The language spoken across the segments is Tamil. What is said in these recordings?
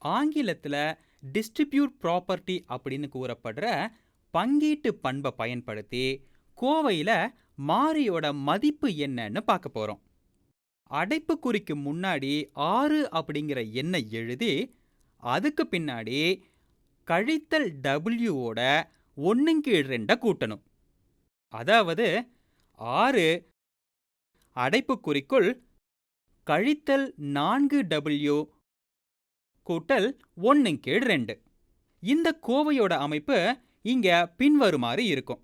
ஆங்கிலத்தில் டிஸ்ட்ரிபியூட் ப்ராப்பர்ட்டி அப்படின்னு கூறப்படுற பங்கீட்டு பண்பை பயன்படுத்தி கோவையில் மாறியோட மதிப்பு என்னன்னு பார்க்க போகிறோம் அடைப்புக்குறிக்கு முன்னாடி ஆறு அப்படிங்கிற எண்ணை எழுதி அதுக்கு பின்னாடி கழித்தல் டபிள்யூவோட ஒன்றுங்கீழ் ரெண்டை கூட்டணும். அதாவது ஆறு அடைப்புக்குறிக்குள் கழித்தல் நான்கு டபிள்யூ கூட்டல் ஒன்றுங்கீழ் ரெண்டு. இந்த கோவையோட அமைப்பு இங்க பின்வருமாறு இருக்கும்.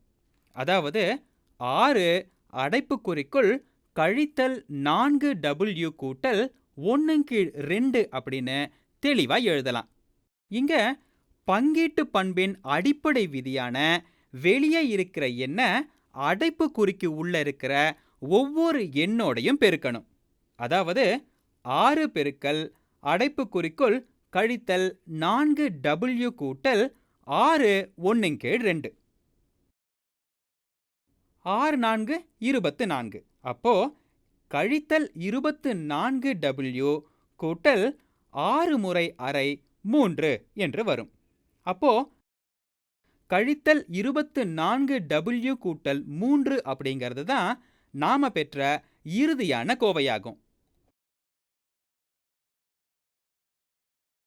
அதாவது ஆறு அடைப்புக்குறிக்குள் கழித்தல் நான்கு டபுள்யூ கூட்டல் ஒன்றுங்கீழ் ரெண்டு அப்படின்னு தெளிவா எழுதலாம். இங்க பங்கீட்டு பண்பின் அடிப்படை விதியான வெளியே இருக்கிற எண்ணை அடைப்புக்குறிக்கு உள்ள இருக்கிற ஒவ்வொரு எண்ணோடையும் பெருக்கணும். அதாவது ஆறு பெருக்கல் அடைப்புக்குறிக்குள் கழித்தல் நான்கு டபிள்யூ கூட்டல் ஆறு ஒன்றுங்கீழ் ரெண்டு. ஆறு நான்கு இருபத்து நான்கு. அப்போ கழித்தல் இருபத்து நான்கு டபிள்யூ கூட்டல் ஆறு முறை அரை மூன்று என்று வரும். அப்போ கழித்தல் இருபத்து நான்கு டபிள்யூ கூட்டல் மூன்று அப்படிங்கிறது தான் நாம பெற்ற இறுதியான கோவையாகும்.